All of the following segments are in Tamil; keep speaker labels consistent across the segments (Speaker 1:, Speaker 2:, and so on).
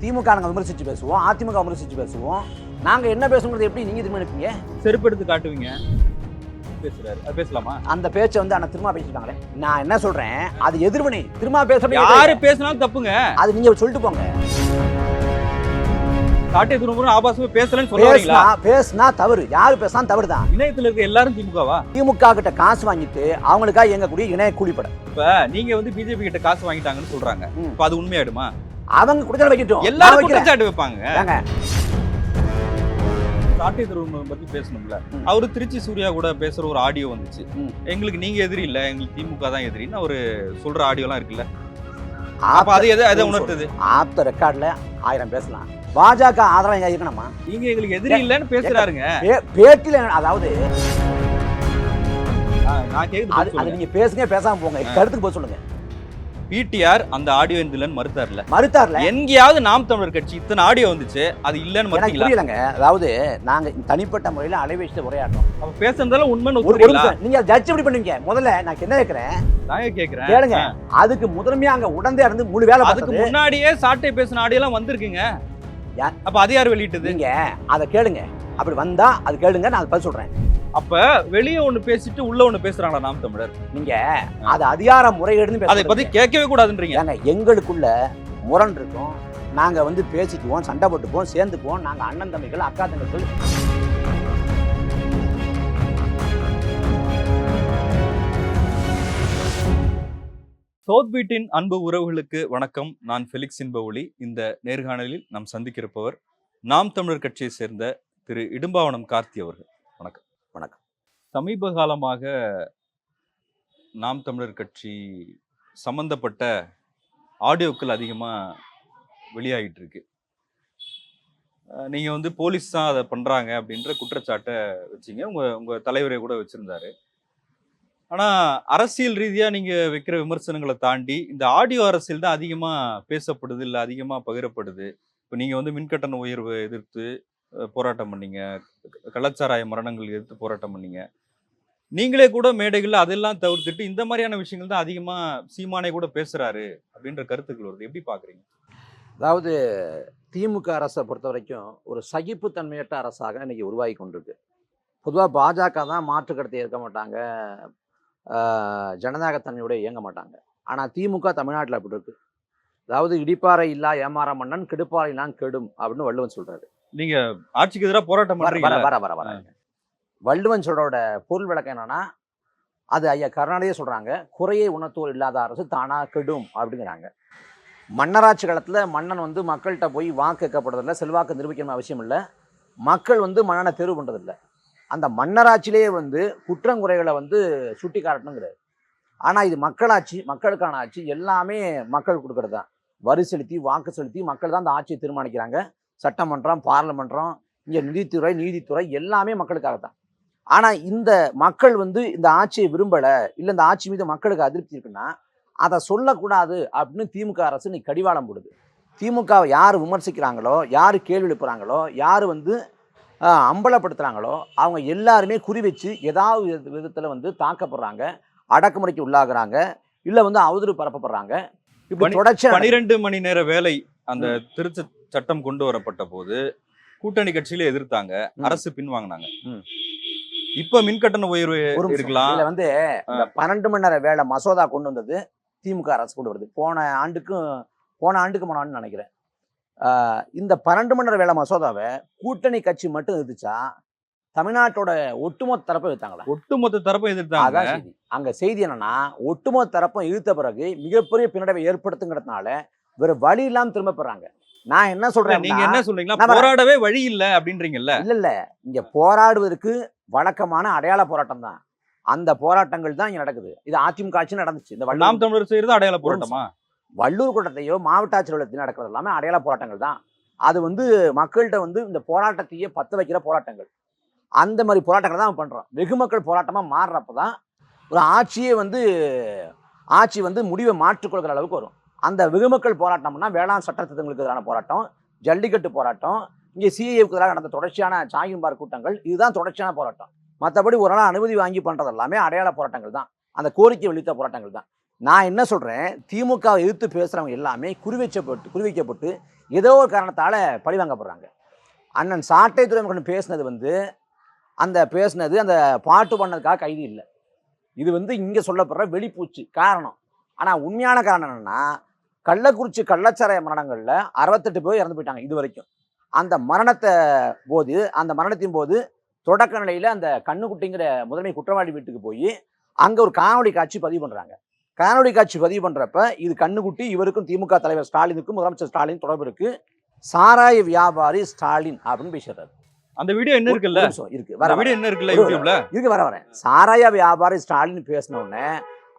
Speaker 1: திமுக நாங்கள் விமர்சித்து பேசுவோம் அதிமுக விமர்சித்து பேசுவோம். நாங்கள் என்ன பேசுங்கிறது எப்படி நீங்கள் திரும்ப எடுப்பீங்க?
Speaker 2: செருப்பு எடுத்து காட்டுவீங்க. பேசுறாரு. அது பேசலாமா?
Speaker 1: அந்த பேச்சை வந்து ஆனால் திரும்ப பேசிட்டாங்களே. நான் என்ன சொல்கிறேன் அது எதிர்வினை. திரும்ப பேசுறது
Speaker 2: யாரு பேசினாலும் தப்புங்க.
Speaker 1: அது நீங்கள் சொல்லிட்டு போங்க.
Speaker 2: காட்டிய துருமுறை ஆபாசமா பேசலன்னு சொல்ல வரீங்களா?
Speaker 1: பேசினா தவறு. யார் பேசினா தவறு தான்
Speaker 2: இணையத்துல இருக்க எல்லாரும் திமுகவா?
Speaker 1: திமுக கிட்ட காசு வாங்கிட்டு அவங்களுக்காக இயங்கக்கூடிய இணைய கூலிப்படை.
Speaker 2: இப்ப நீங்க வந்து பிஜேபி கிட்ட காசு வாங்கிட்டாங்கன்னு சொல்றாங்க. இப்ப அது உண்மையாயிடுமா?
Speaker 1: அவங்க குடிச்சல வைக்கட்டும்.
Speaker 2: எல்லாரும். குற்றச்சாட்டு வைப்பாங்க. காட்டிய துருமுறை பத்தி பேசணும்ல. அவரு திருச்சி சூர்யா கூட பேசுற ஒரு ஆடியோ வந்துச்சு. எங்களுக்கு நீங்க எதிரி இல்ல எங்களுக்கு திமுக தான் எதிரின்னு அவரு சொல்ற ஆடியோலாம் இருக்குல்ல. அப்ப அது எதை எதை உணர்த்துது?
Speaker 1: ஆப்த ரெக்கார்ட்ல ஆயிரம் பேசலாம். பாஜக ஆதரவு எங்க இருக்கணுமா?
Speaker 2: நீங்க எங்களுக்கு எதிரி இல்லன்னு பேசுறாருங்க.
Speaker 1: பேட்டில அதாவது
Speaker 2: நான் கேக்குது
Speaker 1: அது அது நீங்க பேசுங்க பேசாம போங்க. கருத்துக்கு போக சொல்லுங்க.
Speaker 2: பிடிஆர் அந்த ஆடியோ இல்லன்னு மறுத்தாருல.
Speaker 1: மறுத்தார்ல?
Speaker 2: எங்கேயாவது நாம் தமிழர் கட்சி இத்தனை ஆடியோ வந்துச்சு அது இல்லன்னு
Speaker 1: புரியலங்க. அதாவது நாங்க தனிப்பட்ட முறையில அலைவேசிட்டு உரையாடுறோம்.
Speaker 2: அப்ப பேசுறதால உண்மைன்னு
Speaker 1: நீங்க ஜட்ஜ் எப்படி பண்ணுவீங்க? முதல்ல நான் என்ன கேட்கிறேன்
Speaker 2: நான் கேக்குறேன்?
Speaker 1: கேளுங்க. அதுக்கு முதன்மையா அங்க உடந்தே இருந்து முழு வேலை
Speaker 2: அதுக்கு முன்னாடியே சாட்டை பேசின ஆடியோ எல்லாம் வந்திருக்குங்க? அப்ப அது யார் வெளியிட்டது?
Speaker 1: நீங்க அதை கேளுங்க. அப்படி வந்தா அது கேளுங்க நான் அதை பதில் சொல்றேன்.
Speaker 2: அப்ப வெளிய ஒண்ணு பேசிட்டு உள்ள ஒண்ணு பேசுறாங்களா நாம் தமிழர்?
Speaker 1: நீங்க அது அதிகார முறைகேடுன்னு
Speaker 2: அதை பத்தி கேட்கவே கூடாதுன்றீங்க.
Speaker 1: எங்களுக்குள்ள முரண் இருக்கும். நாங்க வந்து பேசிக்குவோம் சண்டை போட்டுக்குவோம் சேர்ந்துக்குவோம். நாங்க அண்ணன் தம்பிகள் அக்கா தம்பிகள்
Speaker 2: சவுத் பீட்டின் அன்பு உறவுகளுக்கு வணக்கம். நான் ஃபெலிக்ஸ் இன்பஒளி இந்த நேர்காணலில் நாம் சந்திக்கிறப்பவர் நாம் தமிழர் கட்சியை சேர்ந்த திரு இடும்பாவனம் கார்த்தி அவர்கள். சமீப காலமாக நாம் தமிழர் கட்சி சம்பந்தப்பட்ட ஆடியோக்கள் அதிகமாக வெளியாகிட்டு இருக்கு நீங்கள் வந்து போலீஸ் தான் அதை பண்ணுறாங்க அப்படின்ற குற்றச்சாட்டை வச்சீங்க. உங்கள் உங்கள் தலைவரை கூட வச்சுருந்தாரு. ஆனால் அரசியல் ரீதியாக நீங்கள் வைக்கிற விமர்சனங்களை தாண்டி இந்த ஆடியோ அரசியல் தான் அதிகமாக பேசப்படுது இல்லை அதிகமாக பகிரப்படுது. இப்போ நீங்கள் வந்து மின்கட்டண உயர்வு எதிர்த்து போராட்டம் பண்ணீங்க. கலாச்சாராய கள்ளச்சாராய மரணங்கள் எதிர்த்து போராட்டம் பண்ணீங்க. நீங்களே கூட மேடைகள்ல அதெல்லாம் தவிர்த்துட்டு இந்த மாதிரியான விஷயங்கள் தான் அதிகமா சீமானே கூட பேசுறாரு அப்படின்ற கருத்துக்கள் வருது. எப்படி பாக்குறீங்க?
Speaker 1: அதாவது திமுக அரசை பொறுத்த வரைக்கும் ஒரு சகிப்புத்தன்மையற்ற அரசாக இன்னைக்கு உருவாகி கொண்டிருக்கு. பொதுவாக பாஜக தான் மாற்று கருத்தை ஏற்க மாட்டாங்க. ஜனநாயகத்தன்மையோட இயங்க மாட்டாங்க. ஆனால் திமுக தமிழ்நாட்டில் அப்படி இருக்கு. அதாவது இடிப்பாறை இல்லா ஏமாற மன்னன் கெடுப்பாறை நான் கெடும் அப்படின்னு வள்ளுவன் சொல்றாரு.
Speaker 2: நீங்க ஆட்சிக்கு எதிராக போராட்டம்
Speaker 1: வர வர வர வர வள்ளுவன் சொல்றோட பொருள் விளக்கம் என்னன்னா அது ஐயா கருணாநிதியே சொல்றாங்க குறையை உணர்த்துவோர் இல்லாத அரசு தானா கெடும் அப்படிங்கிறாங்க. மன்னராட்சி காலத்துல மன்னன் வந்து மக்கள்கிட்ட போய் வாக்கு கேட்கப்படுறதில்ல செல்வாக்கு நிரூபிக்கணும் அவசியம் இல்லை. மக்கள் வந்து மன்னனை தேர்வு பண்ணுறதில்ல அந்த மன்னராட்சியிலேயே வந்து குற்றங்குறைகளை வந்து சுட்டி காட்டணுங்கிறது ஆனால் இது மக்களாட்சி மக்களுக்கான ஆட்சி எல்லாமே மக்கள் கொடுக்கறது தான். வரி செலுத்தி வாக்கு செலுத்தி மக்கள் தான் அந்த ஆட்சியை தீர்மானிக்கிறாங்க. சட்டமன்றம் பார்லமென்றம் இங்கே நிதித்துறை நீதித்துறை எல்லாமே மக்களுக்காக தான் ஆனால் இந்த மக்கள் வந்து இந்த ஆட்சியை விரும்பலை இல்லை இந்த ஆட்சி மீது மக்களுக்கு அதிருப்தி இருக்குன்னா அதை சொல்லக்கூடாது அப்படின்னு திமுக அரசு இன்னைக்கு கடிவாளம் போடுது திமுகவை யார் விமர்சிக்கிறாங்களோ யார் கேள்வி எழுப்புறாங்களோ யார் வந்து அம்பலப்படுத்துகிறாங்களோ அவங்க எல்லாருமே குறி வச்சு ஏதாவது விதத்தில் வந்து தாக்கப்படுறாங்க அடக்குமுறைக்கு உள்ளாகுறாங்க இல்லை வந்து அவதூறு பரப்பப்படுறாங்க இப்படி
Speaker 2: பனி-
Speaker 1: தொடர்ச்சியாக
Speaker 2: பனிரெண்டு மணி நேர வேலை அந்த திருத்த சட்டம் கொண்டு வரப்பட்ட போது கூட்டணி கட்சியில எதிர்த்தாங்க. அரசு பின்வாங்கினாங்க. இப்ப மின்கட்டண உயர்வு. இருக்கலாம்.
Speaker 1: இதுல வந்து இந்த பன்னெண்டு மணி நேர வேலை மசோதா கொண்டு வந்தது திமுக அரசு கொண்டு வருது. போன ஆண்டுக்கும் போன ஆண்டுக்கு போன ஆண்டு நினைக்கிறேன். இந்த பன்னெண்டு மணி நேர வேலை மசோதாவை கூட்டணி கட்சி மட்டும் எதிர்த்தா தமிழ்நாட்டோட ஒட்டுமொத்த தரப்பை எதிர்த்தாங்களா?
Speaker 2: ஒட்டுமொத்த தரப்பும் எதிர்த்தாங்க.
Speaker 1: அதான் அங்க செய்தி என்னன்னா ஒட்டுமொத்த தரப்பும் இழுத்த பிறகு மிகப்பெரிய பின்னடைவை ஏற்படுத்துங்கிறதுனால வேற வழி இல்லாம திரும்ப பெறாங்க. நான் என்ன சொல்றேன்
Speaker 2: நீங்க என்ன சொல்றீங்களா. போராடவே வழி இல்ல அப்படின்றீங்கல்ல.
Speaker 1: இல்ல இல்ல. இங்க போராடுவதற்கு வழக்கமான அடையாள போராட்டம் தான் அந்த போராட்டங்கள் தான் இங்க நடக்குது. இது அதிமுக ஆட்சி நடந்துச்சு. இந்த
Speaker 2: நாம் தமிழர் செய்யறது அடையாள போராட்டமா?
Speaker 1: வள்ளூர் கூட்டத்தையோ மாவட்ட ஆட்சியர் அலுவலகத்தையோ நடக்கிறது எல்லாமே அடையாள போராட்டங்கள் தான் அது வந்து மக்கள்கிட்ட வந்து இந்த போராட்டத்தையே பத்த வைக்கிற போராட்டங்கள். அந்த மாதிரி போராட்டங்கள் தான் பண்றோம் வெகு மக்கள் போராட்டமா மாறுறப்ப தான் ஒரு ஆட்சியே வந்து ஆட்சி வந்து முடிவை மாற்றிக்கொள்கிற அளவுக்கு வரும். அந்த வெகுமக்கள் போராட்டம்னா வேளாண் சட்டத்திட்டங்களுக்கு எதிரான போராட்டம் ஜல்லிக்கட்டு போராட்டம் இங்கே சிஏவுக்கு எதிராக நடந்த தொடர்ச்சியான சாகிம்பார் கூட்டங்கள் இதுதான் தொடர்ச்சியான போராட்டம். மற்றபடி ஒரு நாள் அனுமதி வாங்கி பண்ணுறது எல்லாமே அடையாள போராட்டங்கள் தான். அந்த கோரிக்கை வெளித்த போராட்டங்கள் தான். நான் என்ன சொல்கிறேன் திமுகவை எதிர்த்து பேசுகிறவங்க எல்லாமே குறிவைச்சப்பட்டு குறிவைக்கப்பட்டு ஏதோ ஒரு காரணத்தால் பழிவாங்கப்படுறாங்க அண்ணன் சாட்டை துறைமுகன் பேசினது வந்து அந்த பேசுனது அந்த பாட்டு பண்ணதுக்காக கைது இல்லை. இது வந்து இங்கே சொல்லப்படுற வெளிப்பூச்சு காரணம். ஆனால் உண்மையான காரணம் என்னென்னா கள்ளக்குறிச்சி கள்ளச்சாராய மரணங்களில் அறுபத்தெட்டு பேர் இறந்து போயிட்டாங்க இது வரைக்கும். அந்த மரணத்தை போது அந்த மரணத்தின் போது தொடக்க நிலையில் அந்த கண்ணுக்குட்டிங்கிற முதன்மை குற்றவாளி வீட்டுக்கு போய் அங்கே ஒரு காணொளி காட்சி பதிவு பண்ணுறாங்க காணொளி காட்சி பதிவு பண்ணுறப்ப இது கண்ணுக்குட்டி இவருக்கும் திமுக தலைவர் ஸ்டாலினுக்கும் முதலமைச்சர் ஸ்டாலின் தொடர்பு இருக்கு. சாராய வியாபாரி ஸ்டாலின் அப்படின்னு பேசுறாரு
Speaker 2: அந்த வீடியோ என்ன இருக்குல்ல?
Speaker 1: இருக்கு. வர.
Speaker 2: வீடியோ என்ன இருக்குல்ல? யூடியூப்ல?
Speaker 1: இருக்கு வர வரேன். சாராய வியாபாரி ஸ்டாலின் பேசின உடனே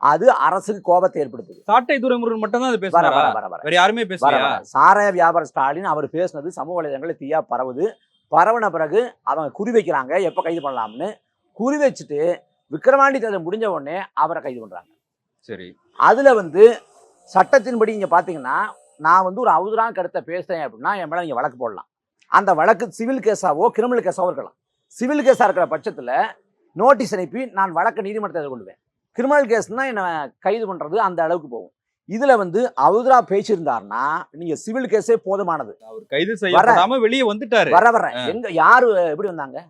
Speaker 1: அது அரசுக்கு கோபத்தை ஏற்படுத்துது.
Speaker 2: சாட்டை துறைமுருகன் மட்டும் தான் அது பேசுறாரா வேற யாருமே
Speaker 1: வர சாராய வியாபார ஸ்டாலின் அவர் பேசுனது சமூக வலைதளங்களில் தீயா பரவுது. பரவுன பிறகு அவங்க குறி வைக்கிறாங்க எப்போ கைது பண்ணலாம்னு. குறி வச்சுட்டு விக்கிரவாண்டி தேர்தல் முடிஞ்ச உடனே அவரை கைது பண்றாங்க.
Speaker 2: சரி.
Speaker 1: அதுல வந்து சட்டத்தின்படி இங்க பாத்தீங்கன்னா நான் வந்து ஒரு அவதூறான கருத்தை பேசுறேன் அப்படின்னா என் மேல நீங்க வழக்கு போடலாம். அந்த வழக்கு சிவில் கேஸாவோ கிரிமினல் கேஸாவோ இருக்கலாம். சிவில் கேஸா இருக்கிற பட்சத்துல நோட்டீஸ் அனுப்பி நான் வழக்கு நீதிமன்றத்தை எதிர்கொள்வேன் கிரிமினல் கேஸ்னா என்ன கைது பண்றது அந்த அளவுக்கு போகும். இதுல வந்து அவதூறா பேசியிருந்தாருன்னா நீங்க சிவில் கேஸே போதுமானது.
Speaker 2: அவர் கைது செய்யப்படாம வெளியே வந்துட்டாரு.
Speaker 1: வர வர. எங்க யாரு எப்படி வந்தாங்க?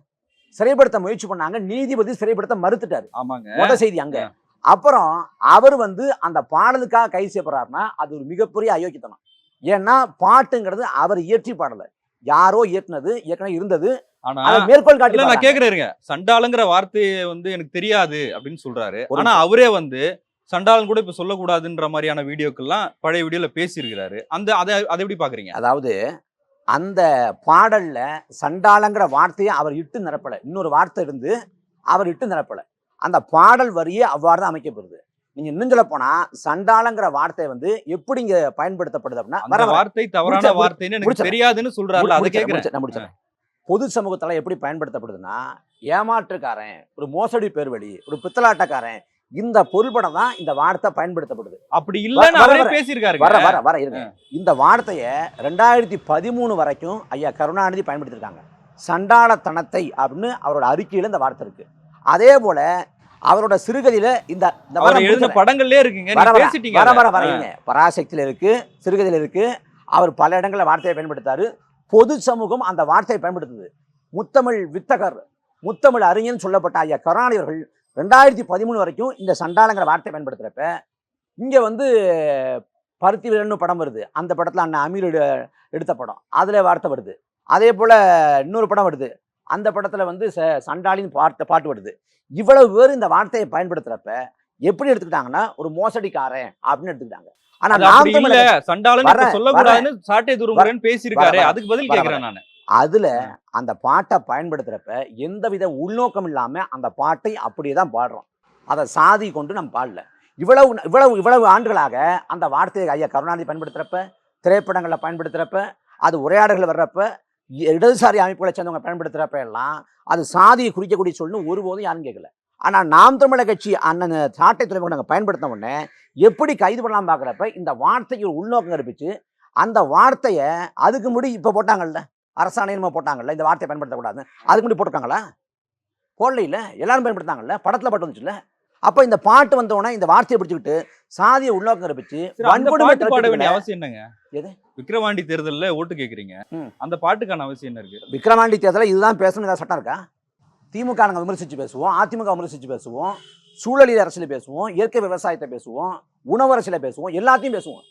Speaker 1: சிறைப்படுத்த முயற்சி பண்ணாங்க. நீதிபதி சிறைப்படுத்த மறுத்துட்டாரு.
Speaker 2: ஆமாங்க.
Speaker 1: முத செய்தி அங்க. அப்புறம் அவர் வந்து அந்த பாடலுக்காக கைது செய்யப்படுறாருன்னா அது ஒரு மிகப்பெரிய அயோக்கியத்தனம். ஏன்னா பாட்டுங்கிறது அவர் இயற்றி பாடல. யாரோ இயற்றினது ஏற்கனவே இருந்தது
Speaker 2: ஆனா
Speaker 1: மேற்கோள் காட்டி
Speaker 2: நான். கேக்குறேங்க சண்டாளுங்கிற வார்த்தையை வந்து எனக்கு தெரியாது அப்படின்னு சொல்றாரு. ஆனா அவரே வந்து சண்டாளன் கூட இப்ப சொல்லக்கூடாதுன்ற மாதிரியான வீடியோக்கெல்லாம் பழைய வீடியோல பேசியிருக்கிறாரு. அந்த அதை அதை எப்படி பாக்குறீங்க?
Speaker 1: அதாவது அந்த பாடல்ல சண்டாளங்கிற வார்த்தையை அவர் இட்டு நிரப்பல. இன்னொரு வார்த்தை இருந்து அவர் இட்டு நிரப்பல. அந்த பாடல் வரியே அவ்வாறு தான் அமைக்கப்படுது. நீங்க இன்னும் சொல்ல போனா சண்டாளங்கிற வார்த்தை வந்து எப்படி இங்க பயன்படுத்தப்படுது அப்படின்னா
Speaker 2: வார்த்தை தவறான வார்த்தைன்னு தெரியாதுன்னு சொல்றாருல அதை
Speaker 1: முடிச்சிடுறேன், நான் முடிச்சிடுறேன். பொது சமூகத்துல எப்படி பயன்படுத்தப்படுதுன்னா ஏமாற்றுக்காரன் ஒரு மோசடி பேர்வழி ஒரு பித்தலாட்டக்காரன் இந்த பொருள்படம் தான் இந்த வார்த்தை பயன்படுத்தப்படுது.
Speaker 2: அப்படி இல்லன்னு அவரே
Speaker 1: வர- வர வர இருங்க. இந்த வார்த்தையை ரெண்டாயிரத்தி பதிமூணு வரைக்கும் ஐயா கருணாநிதி பயன்படுத்தியிருக்காங்க. சண்டாளத்தனத்தை அப்படின்னு அவரோட அறிக்கையில இந்த வார்த்தை இருக்கு. அதே போல அவரோட சிறுகதையில இந்த
Speaker 2: எழுதின. படங்கள்லயே இருக்குங்க.
Speaker 1: வர வர வர
Speaker 2: அதை.
Speaker 1: வர வரீங்க பராசக்தியில இருக்கு சிறுகதையில இருக்கு. அவர் பல இடங்கள்ல வார்த்தையை பயன்படுத்தாரு பொது சமூகம் அந்த வார்த்தையை பயன்படுத்துது. முத்தமிழ் வித்தகர் முத்தமிழ் அறிஞன் சொல்லப்பட்ட ஐயா கருணாநிதி அவர்கள் ரெண்டாயிரத்தி பதிமூணு வரைக்கும் இந்த சண்டாளங்கிற வார்த்தையை பயன்படுத்துகிறப்ப இங்கே வந்து பருத்தி வீரன்னு படம் வருது. அந்த படத்தில் அண்ணன் அமீர் எடுத்த படம். அதில் வார்த்தை வருது. அதே போல் இன்னொரு படம் வருது. அந்த படத்தில் வந்து ச- சண்டாளின்னு பாட்டு பாட்டு வருது. இவ்வளவு பேர் இந்த வார்த்தையை பயன்படுத்துகிறப்ப எப்படி எடுத்துக்கிட்டாங்கன்னா ஒரு மோசடிக்காரன் அப்படின்னு எடுத்துக்கிட்டாங்க. ஆனா நாம்
Speaker 2: சண்டாளன் சொல்லக்கூடாதுன்னு சாட்டை பேசியிருக்காரு. அதுக்கு பதில் கேக்குறேன் நானு.
Speaker 1: அதுல அந்த பாட்டை பயன்படுத்துறப்ப எந்தவித உள்நோக்கம் இல்லாம அந்த பாட்டை அப்படியே தான் பாடுறோம். அதை சாதி கொண்டு நம்ம பாடல. இவ்வளவு இவ்வளவு இவ்வளவு ஆண்டுகளாக அந்த வார்த்தையை ஐயா கருணாநிதி பயன்படுத்துறப்ப திரைப்படங்களில் பயன்படுத்துறப்ப அது உரையாடல்கள் வர்றப்ப இடதுசாரி அமைப்புகளை சேர்ந்தவங்க பயன்படுத்துறப்ப எல்லாம் அது சாதியை குறிக்கக்கூடிய சொல்லு ஒருபோதும் யாரும் கேட்கல ஆனா நாம் தமிழர் கட்சி அண்ணன் சாட்டை துறைமுகம் நாங்கள் பயன்படுத்தின உடனே எப்படி கைது பண்ணலாம் பார்க்குறப்ப இந்த வார்த்தைக்கு உள்நோக்கம் கற்பிச்சு அந்த வார்த்தையை அதுக்கு முடி இப்போ போட்டாங்கல்ல அரசாணை நம்ம போட்டாங்கல்ல இந்த வார்த்தையை பயன்படுத்தக்கூடாது அதுக்கு முன்னாடி போட்டிருக்காங்களா? இல்ல எல்லாரும் பயன்படுத்தாங்கல்ல படத்துல பாட்டு வந்துச்சுல்ல? அப்ப இந்த பாட்டு வந்தோடனே இந்த வார்த்தையை பிடிச்சிக்கிட்டு சாதியை உள்நோக்கம் கற்பிச்சு வன்கொடுமை
Speaker 2: பாட வேண்டிய அவசியம் என்னங்க?
Speaker 1: எது?
Speaker 2: விக்கிரவாண்டி தேர்தல்ல ஓட்டு கேக்குறீங்க.
Speaker 1: ம்.
Speaker 2: அந்த பாட்டுக்கான அவசியம் என்ன இருக்கு?
Speaker 1: விக்கிரவாண்டி தேர்தலில் இதுதான் பேசணும் ஏதாவது சட்டம் இருக்கா? திமுக நாங்கள் விமர்சிச்சு பேசுவோம் அதிமுக விமர்சிச்சு பேசுவோம் சூழலியல் அரசியல் பேசுவோம் இயற்கை விவசாயத்தை பேசுவோம் உணவு அரசியலை பேசுவோம் எல்லாத்தையும் பேசுவோம்.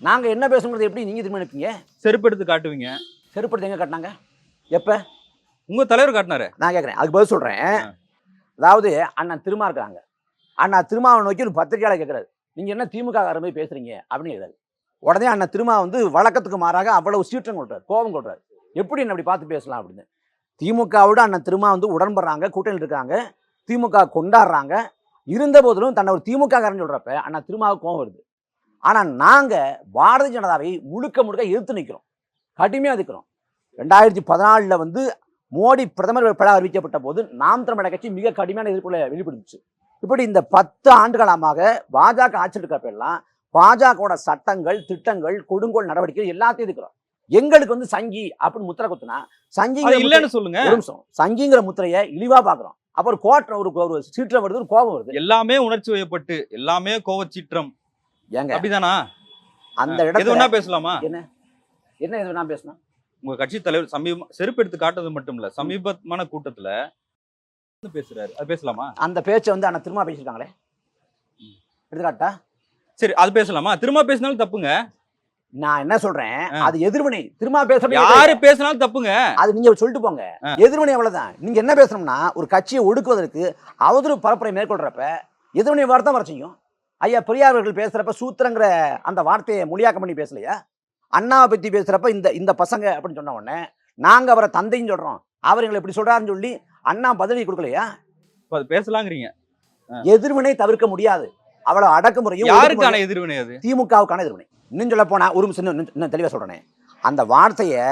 Speaker 1: நாங்க என்ன பேசுங்கிறது எப்படி நீங்க திரும்ப நினைப்பீங்க?
Speaker 2: செருப்பு எடுத்து காட்டுவீங்க.
Speaker 1: செருப்படுத்து எங்க கட்டினாங்க? எப்ப?
Speaker 2: உங்க தலைவர் காட்டினாரு.
Speaker 1: நான் கேட்குறேன் அதுக்கு பதில் சொல்கிறேன் அதாவது அண்ணன் திருமா இருக்காங்க அண்ணா திருமாவை நோக்கி ஒரு பத்திரிகையாளர் கேட்குறாரு நீங்கள் என்ன திமுக மாதிரி பேசுறீங்க? அப்படின்னு கேட்குறாரு உடனே அண்ணன் திருமா வந்து வழக்கத்துக்கு மாறாக அவ்வளவு சீற்றம் கொள்றாரு கோபம் கொள்றாரு. எப்படி என்ன அப்படி பார்த்து பேசலாம் அப்படின்னு. திமுகவோட அண்ணன் திருமா வந்து உடன்படுறாங்க கூட்டணியில் இருக்காங்க. திமுக கொண்டாடுறாங்க. இருந்த போதிலும் தன்னை ஒரு திமுக காரன் சொல்கிறப்ப அண்ணா திருமாவுக்கு கோபம் வருது. ஆனால் நாங்கள் பாரதிய ஜனதாவை முழுக்க முழுக்க எதிர்த்து நிற்கிறோம் கடுமையாக எதிர்க்கிறோம். ரெண்டாயிரத்தி பதினாலில் வந்து மோடி பிரதமர் வேட்பாளர் அறிவிக்கப்பட்ட போது நாம் தமிழக கட்சி மிக கடுமையான எதிர்ப்புகளை வெளிப்படுத்துச்சு. இப்படி இந்த பத்து ஆண்டுகாலமாக பாஜக ஆட்சி எடுக்கிறப்பெல்லாம் பாஜகவோட சட்டங்கள் திட்டங்கள் கொடுங்கோல் நடவடிக்கைகள் எல்லாத்தையும் இருக்கிறோம் எங்களுக்கு வந்து சங்கி அப்படின்னு முத்திரை குத்துனா முத்திரை-
Speaker 2: இல்லன்னு சொல்லுங்க.
Speaker 1: ஒரு நிமிஷம். சங்கிங்கிற முத்திரையை இழிவா பாக்குறோம் அப்புறம் கோட்டை ஒரு ஒரு சீற்றம் வருது ஒரு கோபம் வருது.
Speaker 2: எல்லாமே உணர்ச்சி வயப்பட்டு எல்லாமே கோவச்சீற்றம்.
Speaker 1: ஏங்க.
Speaker 2: அப்படிதானா?
Speaker 1: அந்த
Speaker 2: எது
Speaker 1: இடத்துல
Speaker 2: வேணா பேசலாமா?
Speaker 1: என்ன? இது நான் பேசணும்?
Speaker 2: உங்க கட்சி தலைவர் சமீப செருப்பு எடுத்து காட்டுறது மட்டும் இல்ல சமீபமான கூட்டத்துல பேசுறாரு. அது பேசலாமா?
Speaker 1: அந்த பேச்சை வந்து அண்ணா திரும்ப பேசியிருக்காங்களே. எடுத்துக்காட்டா?
Speaker 2: சரி அது பேசலாமா? திரும்ப பேசினாலும் தப்புங்க.
Speaker 1: நான் என்ன சொல்றேன். அது எதிர்வினை. திரும்ப பேசுறது
Speaker 2: யாரு பேசினாலும் தப்புங்க.
Speaker 1: அது நீங்க சொல்லிட்டு போங்க. எதிர்வினை அவ்வளவுதான். நீங்க என்ன பேசணும்னா ஒரு கட்சியை ஒடுக்குவதற்கு அவதூறு பரப்புரை மேற்கொள்றப்ப எதிர்வினை வார்த்தை வர செய்யும் ஐயா பெரியார் அவர்கள் பேசுறப்ப சூத்திரங்கிற அந்த வார்த்தையை மொழியாக்கம் பண்ணி பேசலையா? அண்ணாவை பத்தி பேசுறப்ப இந்த இந்த பசங்க அப்படின்னு சொன்ன உடனே நாங்க அவரை தந்தைன்னு சொல்றோம். அவர் எங்களை இப்படி சொல்றாருன்னு சொல்லி அண்ணா பதிலடி கொடுக்கலையா?
Speaker 2: அது பேசலாங்கிறீங்க.
Speaker 1: எதிர்வினை தவிர்க்க முடியாது. அவ்வளவு அடக்குமுறையும்
Speaker 2: யாருக்கான எதிர்வினை அது?
Speaker 1: திமுகவுக்கான எதிர்வினை. இன்னும் சொல்ல போனா ஒரு நிமிஷம் இன்னும் தெளிவாக சொல்கிறேனே அந்த வார்த்தையை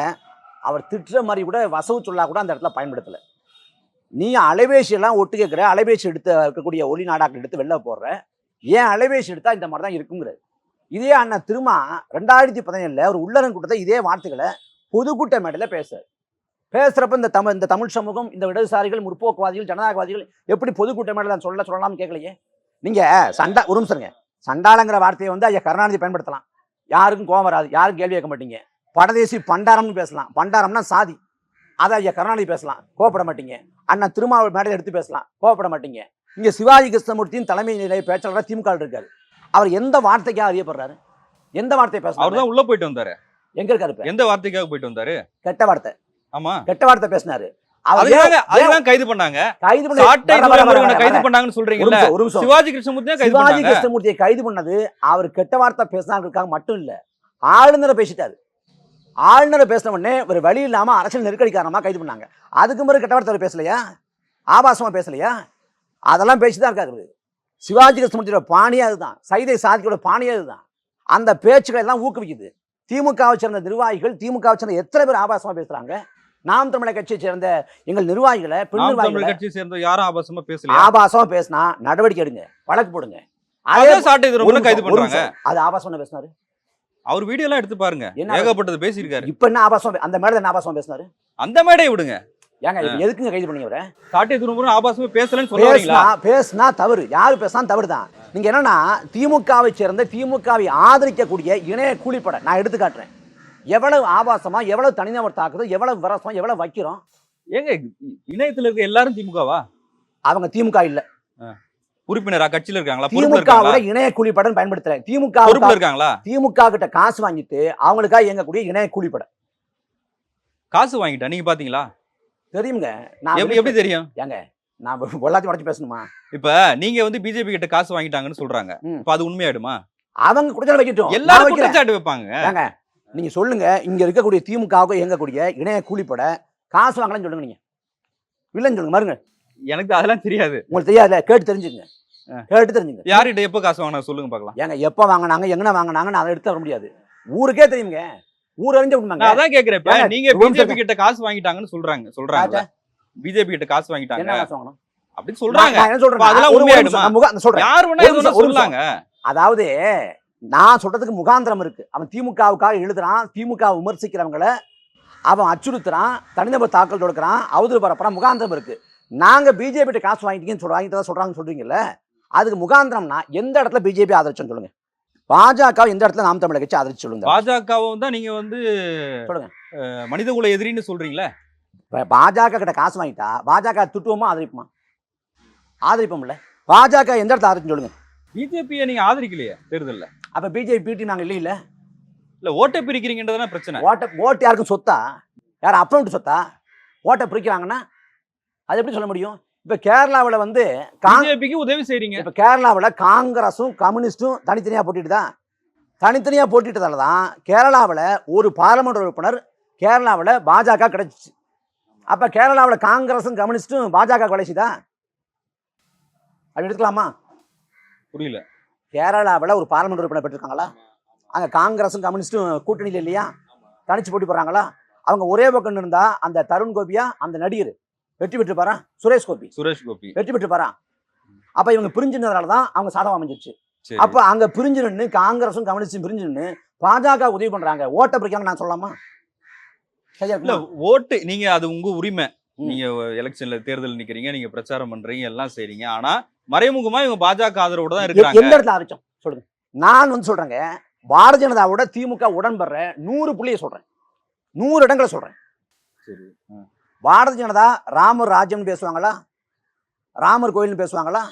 Speaker 1: அவர் திட்டுற மாதிரி கூட வசவு சொல்லா கூட அந்த இடத்துல பயன்படுத்தலை. நீ அலைபேசியெல்லாம் ஒட்டு கேட்குற அலைபேசி எடுத்து இருக்கக்கூடிய ஒளி நாடாக்கள் எடுத்து வெளில போடுற ஏன் அலைபேசி எடுத்தால் இந்த மாதிரி தான் இருக்குங்கிறது இதே அண்ணன் திருமா ரெண்டாயிரத்தி பதினேழுல ஒரு உள்ளரங்க கூட்டத்தை இதே வார்த்தைகளை பொதுக்கூட்ட மேடையில் பேசுறாரு. பேசுறப்ப இந்த தமிழ் இந்த தமிழ் சமூகம் இந்த இடதுசாரிகள் முற்போக்குவாதிகள் ஜனநாயகவாதிகள் எப்படி பொதுக்கூட்ட மேடையில் சொல்ல சொல்லலாம்னு கேட்கலையே நீங்க சண்டா ஒரு நிமிஷம்ங்க சண்டாளங்கிற வார்த்தையை வந்து ஐயா கருணாநிதி பயன்படுத்தலாம். யாருக்கும் கோவம் வராது. யாரும் கேள்வி கேட்க மாட்டீங்க. பரதேசி பண்டாரம்னு பேசலாம். பண்டாரம்னா சாதி. அதை ஐயா கருணாநிதி பேசலாம். கோவப்பட மாட்டீங்க. அண்ணா திருமாவளவன் மேடையில் எடுத்து பேசலாம். கோவப்பட மாட்டீங்க. இங்க சிவாஜி கிருஷ்ணமூர்த்தியின் தலைமை நிலைய பேச்சாளராக திமுக இருக்காரு. அவர் எந்த வார்த்தைக்காக அறியப்படுறாரு? எந்த வார்த்தை
Speaker 2: அவர்
Speaker 1: பேசுறாரு
Speaker 2: தான் உள்ள போயிட்டு வந்தாரு.
Speaker 1: எங்க இருக்காரு
Speaker 2: எந்த வார்த்தைக்காக போயிட்டு வந்தாரு?
Speaker 1: கெட்ட வார்த்தை.
Speaker 2: ஆமா.
Speaker 1: கெட்ட வார்த்தை பேசினாரு.
Speaker 2: கைது பண்ணாங்க.
Speaker 1: கைது பண்ணி
Speaker 2: கைது. பண்ணாங்கன்னு சொல்றீங்கல்ல. சிவாஜி கைது
Speaker 1: கிருஷ்ணமூர்த்தியை கைது பண்ணது அவர் கெட்ட வார்த்தை பேசினாங்கிறதுக்காக மட்டும் இல்ல ஆளுநரை பேசிட்டாரு. ஆளுநரை பேசின உடனே ஒரு வழி இல்லாம அரசியல் நெருக்கடி காரணமா கைது பண்ணாங்க. அதுக்கு பிறகு கெட்ட வார்த்தை பேசலையா? ஆபாசமா பேசலையா? அதெல்லாம் பேசிதான் இருக்காரு சிவாஜி கிருஷ்ணமூர்த்தியோட பாணியே அதுதான். சைதை சாதியோட பாணியே அதுதான். அந்த பேச்சுக்களை எல்லாம் ஊக்குவிக்குது. திமுகவை சேர்ந்த நிர்வாகிகள் திமுகவை சேர்ந்த எத்தனை பேர் ஆபாசமா பேசுறாங்க? நாம் தமிழர் கட்சியை சேர்ந்த எங்கள் நிர்வாகிகளை பெண் நிர்வாகிகளை
Speaker 2: கட்சியை சேர்ந்த யாரும் ஆபாசமா பேசலையா?
Speaker 1: ஆபாசமா பேசினா நடவடிக்கை எடுங்க வழக்கு போடுங்க. அதே
Speaker 2: சாட்டை கைது பண்றாங்க.
Speaker 1: நிமிஷம். அது ஆபாசம் பேசினாரு?
Speaker 2: அவர் வீடியோ எல்லாம் எடுத்து பாருங்க. ஏகப்பட்டது பேசியிருக்காரு.
Speaker 1: இப்ப என்ன ஆபாசம்? அந்த மேல என்ன ஆபாசம் பேசினாரு?
Speaker 2: அந்த மேடையை விடுங்க.
Speaker 1: ஏங்க எதுக்குங்க கைது பண்ணி வர
Speaker 2: சாட்டை துரைமுருகன் ஆபாசமா பேசலன்னு சொல்ல வரீங்களா?
Speaker 1: பேசினா பேசினா தவறு. யாரு பேசினா தவறு தான் நீங்க என்னன்னா திமுகவை சேர்ந்த திமுகவை ஆதரிக்கக்கூடிய இணைய கூலிப்படை நான் எடுத்து காட்டுறேன். எவ்வளவு ஆபாசமா எவ்வளவு தனிநபர் தாக்குதல் எவ்வளவு விரசமா எவ்வளவு வைக்கிறோம்
Speaker 2: ஏங்க இணையத்துல இருக்க எல்லாரும் திமுகவா?
Speaker 1: அவங்க திமுக இல்ல.
Speaker 2: உறுப்பினரா? கட்சியில இருக்காங்களா?
Speaker 1: திமுகவோட இணைய கூலிப்படன் பயன்படுத்துறேன் திமுக
Speaker 2: இருக்காங்களா?
Speaker 1: திமுக கிட்ட காசு வாங்கிட்டு அவங்களுக்காக இயங்கக்கூடிய இணைய கூலிப்படை
Speaker 2: காசு வாங்கிட்டா நீங்க பாத்தீங்களா?
Speaker 1: தெரியுங்க. நான்
Speaker 2: எப்படி தெரியும்?
Speaker 1: ஏங்க நான் எல்லாத்தையும் உடச்சு பேசணுமா?
Speaker 2: இப்ப நீங்க வந்து பிஜேபி கிட்ட காசு வாங்கிட்டாங்கன்னு சொல்றாங்க. இப்ப அது உண்மையாயிடுமா?
Speaker 1: அவங்க குற்றச்சாட்டு வைக்கட்டும்.
Speaker 2: எல்லாரும். குற்றச்சாட்டு வைப்பாங்க.
Speaker 1: நீங்க சொல்லுங்க இங்க இருக்கக்கூடிய திமுகவுக்கு இயங்கக்கூடிய இணைய கூலிப்படை காசு வாங்கலன்னு சொல்லுங்க நீங்க. இல்லைன்னு சொல்லுங்க மருங்க
Speaker 2: எனக்கு அதெல்லாம் தெரியாது.
Speaker 1: உங்களுக்கு தெரியாதுல கேட்டு தெரிஞ்சுங்க. கேட்டு தெரிஞ்சுங்க
Speaker 2: யார்கிட்ட எப்ப காசு வாங்கினா சொல்லுங்க பார்க்கலாம்.
Speaker 1: ஏங்க எப்ப வாங்கினாங்க எங்கன வாங்கினாங்கன்னு அதை எடுத்து வர முடியாது. ஊருக்கே தெரியுங்க. ஊர் அறிஞ்ச விடுமாங்க
Speaker 2: அதான்
Speaker 1: ஏங்க,
Speaker 2: நீங்க பிஜேபி கிட்ட காசு வாங்கிட்டாங்கன்னு சொல்றாங்க சொல்றாங்க பிஜேபி கிட்ட காசு வாங்கிட்டாங்க.
Speaker 1: என்ன காசு வாங்கணும்?
Speaker 2: அப்படின்னு சொல்றாங்க. அதெல்லாம் உண்மையாயிடுமா?
Speaker 1: சொல்றேன்.
Speaker 2: யார் வேணா சொல்லாங்க
Speaker 1: அதாவது நான் சொல்றதுக்கு முகாந்திரம் இருக்கு. அவன் திமுகவுக்காக எழுதுறான் திமுக விமர்சிக்கிறவங்கள அவன் அச்சுறுத்துறான் தனிநபர் தாக்கல் தொடுக்கிறான் அவதூறு பரப்புறான் முகாந்திரம் இருக்கு. நாங்க பிஜேபி காசு வாங்கிட்டீங்கன்னு சொல்ல வாங்கிட்டு சொல்றாங்கன்னு சொல்றீங்கல்ல அதுக்கு முகாந்திரம்னா எந்த இடத்துல பிஜேபி ஆதரிச்சோன்னு சொல்லுங்க. பாஜக எந்த இடத்துல நாம் தமிழர் கட்சி ஆதரிச்சு சொல்லுங்க.
Speaker 2: பாஜகவும் தான் நீங்க வந்து
Speaker 1: சொல்லுங்க.
Speaker 2: அஹ், மனிதகுல எதிரின்னு சொல்றீங்களே?
Speaker 1: இப்ப பாஜக கிட்ட காசு வாங்கிட்டா பாஜக துட்டுவோமா ஆதரிப்போமா? ஆதரிப்போம்ல. பாஜக எந்த இடத்துல ஆதரிச்சு சொல்லுங்க.
Speaker 2: பிஜேபியை நீங்க ஆதரிக்கலையே தேர்தல்ல?
Speaker 1: அப்ப பிஜேபி பிடி நாங்க இல்லை இல்ல.
Speaker 2: இல்ல ஓட்டை பிரிக்கிறீங்கன்றதான பிரச்சனை.
Speaker 1: ஓட்ட ஓட்டு யாருக்கும் சொத்தா? யாரும் அப்பவுண்ட் சொத்தா? ஓட்டை பிரிக்கிறாங்கன்னா அது எப்படி சொல்ல முடியும்? இப்ப கேரளாவுல வந்து
Speaker 2: பிஜேபிக்கு உதவி செய்றீங்க.
Speaker 1: இப்ப கேரளாவுல காங்கிரஸும் கம்யூனிஸ்டும் தனித்தனியா போட்டிட்டு தனித்தனியா போட்டிட்டதால தான் கேரளாவுல ஒரு பாராளுமன்ற உறுப்பினர் கேரளாவுல பாஜக கிடைச்சிச்சு. அப்ப கேரளாவுல காங்கிரஸும் கம்யூனிஸ்டும் பாஜக கிடைச்சுதா அப்படி எடுத்துக்கலாமா?
Speaker 2: புரியல.
Speaker 1: கேரளாவுல ஒரு பாராளுமன்ற உறுப்பினர் பெற்றிருக்காங்களா? அங்க காங்கிரஸும் கம்யூனிஸ்டும் கூட்டணியில் இல்லையா? தனிச்சு போட்டி போடுறாங்களா? அவங்க ஒரே பக்கம் இருந்தா அந்த தருண் கோபியா அந்த நடிகர் வெற்றி பெற்று பாரா சுரேஷ் கோபி.
Speaker 2: சுரேஷ் கோபி.
Speaker 1: வெற்றி பெற்று பாரா அப்ப இவங்க பிரிஞ்சிருந்ததுனால தான் அவங்க சாதகம் அமைஞ்சிருச்சு.
Speaker 2: சரி.
Speaker 1: அப்ப அங்க பிரிஞ்சு நின்று காங்கிரஸும் கம்யூனிஸ்டும் பிரிஞ்சு நின்று பாஜக உதவி பண்றாங்க. ஓட்ட பிரிக்காம நான் சொல்லலாமா?
Speaker 2: இல்ல? ஓட்டு நீங்க அது உங்க உரிமை. நீங்க எலெக்ஷன்ல தேர்தல் நிக்கிறீங்க நீங்க பிரச்சாரம் பண்றீங்க எல்லாம் செய்றீங்க. ஆனா மறைமுகமா இவங்க பாஜக ஆதரவோட தான் இருக்கிறாங்க.
Speaker 1: எந்த இடத்துல ஆரம்பிச்சோம்? சொல்லுங்க. நான் வந்து சொல்றேங்க பாரதிய ஜனதாவோட திமுக உடன்படுற நூறு புள்ளியை சொல்றேன். நூறு இடங்களை சொல்றேன்.
Speaker 2: சரி
Speaker 1: பாரதிய ஜனதா ராமர் ராஜ்யம்னு பேசுவாங்களா? ராமர் கோயில்னு பேசுவாங்களா?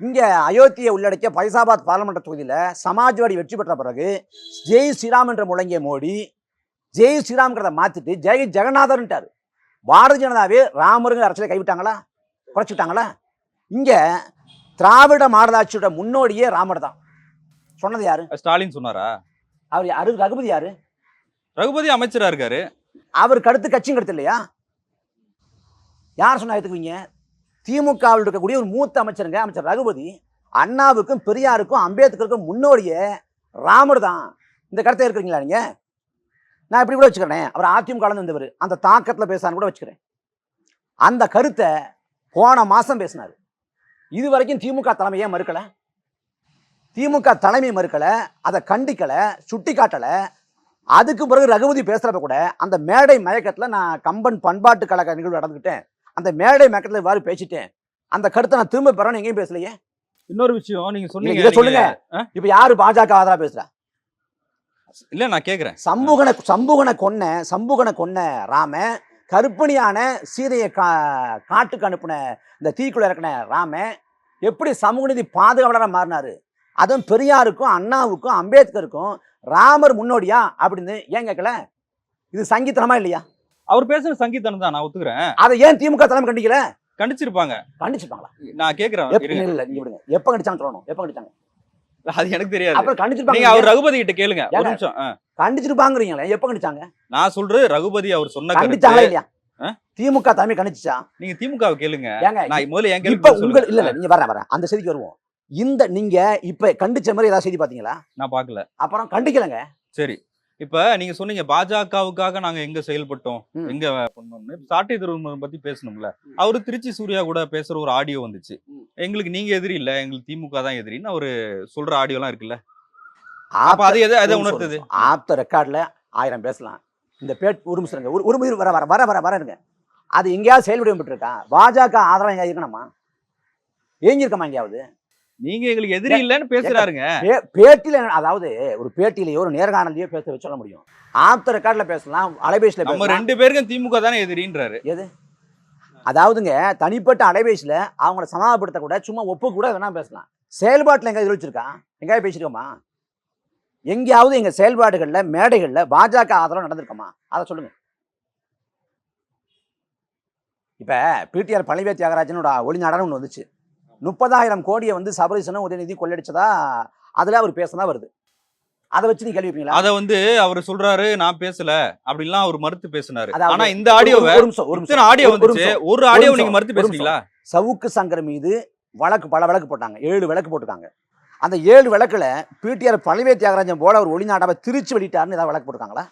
Speaker 1: இங்க அயோத்தியை உள்ளடக்கிய பைசாபாத் பார்லமெண்ட் தொகுதியில சமாஜ்வாடி வெற்றி பெற்ற பிறகு ஜெய் ஸ்ரீராம் என்று முழங்கிய மோடி ஜெய் ஸ்ரீராம்ங்கிறத மாத்திட்டு ஜெய் ஜெகநாதர்ன்ட்டாரு. பாரதிய ஜனதாவே ராமருங்கிற அரசியலை கைவிட்டாங்களா? குறைச்சிட்டாங்களா இங்க திராவிட மாடலாட்சியோட முன்னோடியே ராமர் தான். சொன்னது யாரு?
Speaker 2: ஸ்டாலின் சொன்னாரா?
Speaker 1: அவர் யாரு? ரகுபதி யாரு?
Speaker 2: ரகுபதி அமைச்சரா இருக்காரு.
Speaker 1: அவருக்கு அடுத்து கட்சியும் கருத்து இல்லையா? யார் சொன்னா எடுத்துக்குவீங்க திமுகவில் இருக்கக்கூடிய ஒரு மூத்த அமைச்சருங்க அமைச்சர் ரகுபதி அண்ணாவுக்கும் பெரியாருக்கும் அம்பேத்கருக்கும் முன்னோடியே ராமர் தான். இந்த கருத்தை இருக்கிறீங்களா நீங்க? நான் இப்படி கூட வச்சுக்கிறேன். அவர் அதிமுக ல இருந்தவர் அந்த தாக்கத்தில் பேசான்னு கூட வச்சுக்கிறேன். அந்த கருத்தை போன மாசம் பேசினார். இது வரைக்கும் திமுக தலைமையே மறுக்கல? திமுக தலைமை மறுக்கல அதை கண்டிக்கல சுட்டி காட்டல அதுக்கு பிறகு ரகுபதி பேசுறப்ப கூட அந்த மேடை மயக்கத்துல நான் கம்பன் பண்பாட்டு கழக நிகழ்வு நடந்துக்கிட்டேன் அந்த மேடை மயக்கத்துல இவ்வாறு பேசிட்டேன். அந்த கருத்தை நான் திரும்ப பெறணும் எங்கேயும் பேசலையே?
Speaker 2: இன்னொரு விஷயம் நீங்க சொன்னீங்க
Speaker 1: இதை சொல்லுங்க. இப்ப யாரு பாஜக ஆதரா பேசுறா?
Speaker 2: இல்ல நான் கேக்குறேன்.
Speaker 1: சம்புகனை சம்புகனை கொன்ன சம்புகனை கொன்ன ராம கருப்பணியான சீதையை கா காட்டுக்கு அனுப்புன இந்த தீக்குள்ள இறக்குன ராம எப்படி சமூக நீதி பாதுகாவலராக மாறினாரு? அதுவும் பெரியாருக்கும் அண்ணாவுக்கும் அம்பேத்கருக்கும் ராமர் முன்னோடியா அப்படின்னு ஏன் கேட்கல இது சங்கீத்தனமா இல்லையா?
Speaker 2: அவர் பேசுற சங்கீதம் தான் நான் ஒத்துக்கிறேன்.
Speaker 1: அதை ஏன் திமுக தலைமை கண்டிக்கல?
Speaker 2: கண்டிச்சிருப்பாங்க.
Speaker 1: கண்டிச்சிருப்பாங்களா?
Speaker 2: நான் இருங்க.
Speaker 1: இல்ல நீங்க விடுங்க. எப்ப கண்டிச்சாங்க சொல்லணும்? எப்ப கண்டிச்சாங்க?
Speaker 2: அது எனக்கு தெரியாது.
Speaker 1: அப்புறம் கண்டிச்சிருப்பாங்க
Speaker 2: அவர் ரகுபதி கிட்ட கேளுங்க. ஒரு? நிமிஷம்.
Speaker 1: கண்டிச்சிருப்பாங்கிறீங்களே எப்ப கண்டிச்சாங்க?
Speaker 2: நான் சொல்றது ரகுபதி அவர் சொன்ன
Speaker 1: கண்டிச்சாங்களா இல்லையா? திமுக தலைமை கண்டிச்சா?
Speaker 2: நீங்க திமுகவை கேளுங்க.
Speaker 1: ஏங்க
Speaker 2: நான் முதல்ல என்
Speaker 1: இப்ப உங்க இல்ல இல்ல நீங்க வரேன் வரேன் அந்த செய்திக்கு வருவோம். இந்த நீங்க இப்ப கண்டிச்ச மாதிரி ஏதாவது செய்தி பாத்தீங்களா?
Speaker 2: நான் பார்க்கல
Speaker 1: அப்புறம் கண்டிக்கலங்க.
Speaker 2: சரி. இப்ப நீங்க சொன்னீங்க பாஜகவுக்காக நாங்க எங்க செயல்பட்டோம். எங்க பண்ணோம்னு? சாட்டை திருமணம் பத்தி பேசணும்ல. அவரு திருச்சி சூர்யா கூட பேசுற ஒரு ஆடியோ வந்துச்சு. எங்களுக்கு நீங்க எதிரி இல்ல எங்களுக்கு திமுக தான் எதிரின்னு அவரு சொல்ற ஆடியோ எல்லாம் இருக்குல்ல? உணர்த்துது.
Speaker 1: ஆப்த ரெக்கார்ட்ல ஆயிரம் பேசலாம். இந்த பேட் நிமிஷம் இருங்க. ஒரு நிமிஷம் வர வர வர வர வர இருங்க. அது எங்கேயாவது செயல்பட்டு இருக்கா பாஜக ஆதரவு எங்க இருக்கணுமா? ஏங்கிருக்கமா எங்கேயாவது?
Speaker 2: நீங்க எங்களுக்கு எதிரி இல்லன்னு பேசுறாருங்க.
Speaker 1: பேட்டியில அதாவது ஒரு பேட்டியிலயோ ஒரு நேர்காணலையோ பேச வச்சு சொல்ல முடியும். ஆப்த ரெக்கார்ட்ல பேசலாம் அலைபேசியில
Speaker 2: நம்ம ரெண்டு பேருக்கும் திமுக தானே எதிரின்றாரு.
Speaker 1: எது? அதாவதுங்க தனிப்பட்ட அலைபேசியில அவங்கள சமாதானப்படுத்த கூட சும்மா ஒப்பு கூட வேணா பேசலாம். செயல்பாட்டில் எங்க எதிர்வச்சிருக்கா எங்கேயாவது பேசிருக்கோமா? எங்கேயாவது எங்க செயல்பாடுகள்ல மேடைகள்ல பாஜக ஆதரவு நடந்திருக்கோமா? அதை சொல்லுங்க. இப்ப பிடிஆர் பழனிவே தியாகராஜனோட ஒளிநாடகம் ஒன்று வந்துச்சு. முப்பதாயிரம் கோடியை வந்து சபரிசனும் உதயநிதி கொள்ளடிச்சதா அதுல அவர் பேசினா வருது. அதை வச்சு நீ கேள்வி வைப்பீங்களா
Speaker 2: அத வந்து அவர் சொல்றாரு நான் பேசல அப்படிலாம் அவர் மறுத்து பேசினாரு. ஆனா இந்த ஆடியோவை
Speaker 1: ஒரு நிமிஷம் ஒரு
Speaker 2: இத்தனை
Speaker 1: நிமிஷம்
Speaker 2: ஆடியோ வந்துச்சு. ஒரு ஆடியோ நீங்க. மறுத்து பேசுறீங்களா
Speaker 1: சவுக்கு சங்கர் மீது வழக்கு பல வழக்கு போட்டாங்க. ஏழு வழக்கு போட்டிருக்காங்க. அந்த ஏழு வழக்குல பிடிஆர் பழனிவே தியாகராஜன் போல ஒரு ஒளிநாடாவை திருச்சி வெளியிட்டாருன்னு ஏதாவது வழக்கு போட்டிருக்காங்களா?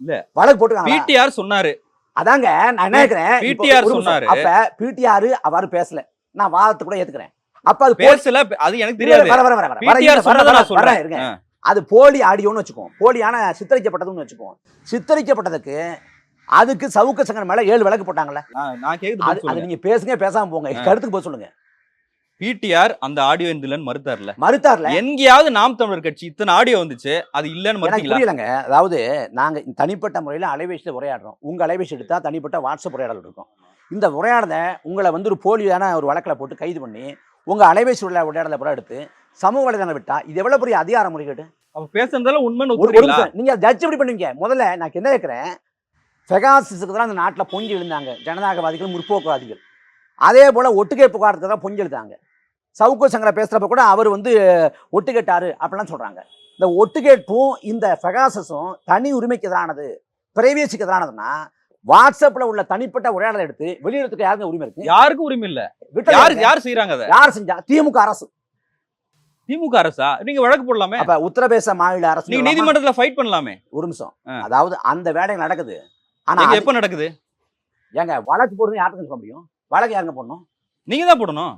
Speaker 2: இல்ல.
Speaker 1: வழக்கு போட்டிருக்காங்க
Speaker 2: பிடிஆர் சொன்னாரு.
Speaker 1: அதாங்க நான் என்ன நிமிஷம்.
Speaker 2: சொன்னாரு.
Speaker 1: அப்ப பிடிஆர் அவ்வாறு பேசல. நான் வாதத்தை கூட ஏத்துக்கிறேன். அப்ப அது
Speaker 2: பேசல அது எனக்கு தெரியாது.
Speaker 1: வர வர வர வர.
Speaker 2: பிடிஆர்
Speaker 1: இருங்க. அது போலி ஆடியோன்னு வச்சுக்குவோம். போலியான சித்தரிக்கப்பட்டதுன்னு வச்சுக்குவோம். சித்தரிக்கப்பட்டதுக்கு அதுக்கு சவுக்கு சங்கர் மேல ஏழு வழக்கு போட்டாங்கல்ல.
Speaker 2: நான் நான் கேக்குது
Speaker 1: அது நீங்க பேசுங்க பேசாம போங்க. கருத்துக்கு போய் சொல்லுங்க.
Speaker 2: பிடிஆர் அந்த ஆடியோ இல்லன்னு மறுத்தார்ல?
Speaker 1: மறுத்தார்ல.
Speaker 2: எங்கேயாவது நாம் தமிழர் கட்சி இத்தனை ஆடியோ வந்துச்சு அது இல்லன்னு
Speaker 1: எனக்கு
Speaker 2: மறுத்தீங்களா?
Speaker 1: புரியலங்க. அதாவது நாங்க தனிப்பட்ட முறையில் அலைபேசியில் உரையாடுறோம். உங்க அலைபேசி எடுத்தா தனிப்பட்ட வாட்ஸ்அப் உரையாடல் இருக்கும். இந்த உரையாடலை உங்களை வந்து ஒரு போலியான ஒரு வழக்கில் போட்டு கைது பண்ணி உங்க அலைபேசி உள்ள உரையாடலை கூட எடுத்து சமூக வலைதளம் விட்டா இது எவ்வளவு பெரிய அதிகார முறைகேடு?
Speaker 2: அப்ப பேசுறதால உண்மைன்னு
Speaker 1: ஒரு நீங்க ஜட்ஜ் எப்படி பண்ணுவீங்க? முதல்ல நான் என்ன கேட்கிறேன் பெகாசிஸுக்கு தான் அந்த நாட்டில் பொங்கி எழுந்தாங்க ஜனநாயகவாதிகள் முற்போக்குவாதிகள். அதே போல ஒட்டுக்கை புகாரத்துக்கு தான் பொங்கி எழுதாங்க. சவுக்கு சங்கரை பேசுறப்ப கூட அவர் வந்து ஒட்டு கேட்டாரு அப்படிலாம் சொல்றாங்க. இந்த ஒட்டு கேட்பும் இந்த பெகாசஸும் தனி உரிமைக்கு எதிரானது பிரைவேசிக்கு எதிரானதுன்னா வாட்ஸ்அப்ல உள்ள தனிப்பட்ட உரையாடலை எடுத்து வெளியிடத்துக்கு யாருங்க உரிமை இருக்கு?
Speaker 2: யாருக்கும் உரிமை இல்ல? யாரு? யார் செய்யறாங்க அதை?
Speaker 1: யார் செஞ்சா? திமுக அரசு.
Speaker 2: திமுக அரசா? நீங்க வழக்கு போடலாமே.
Speaker 1: அப்ப உத்தரப்பிரதேச மாநில அரசு
Speaker 2: நீங்க? நீதிமன்றத்துல ஃபைட் பண்ணலாமே.
Speaker 1: ஒரு நிமிஷம். அதாவது அந்த வேலை நடக்குது. ஆனா
Speaker 2: எப்ப நடக்குது?
Speaker 1: ஏங்க வழக்கு போடுறது யாருக்கு சொல்ல முடியும்? வழக்கு யாருங்க போடணும்?
Speaker 2: நீங்க தான் போடணும்.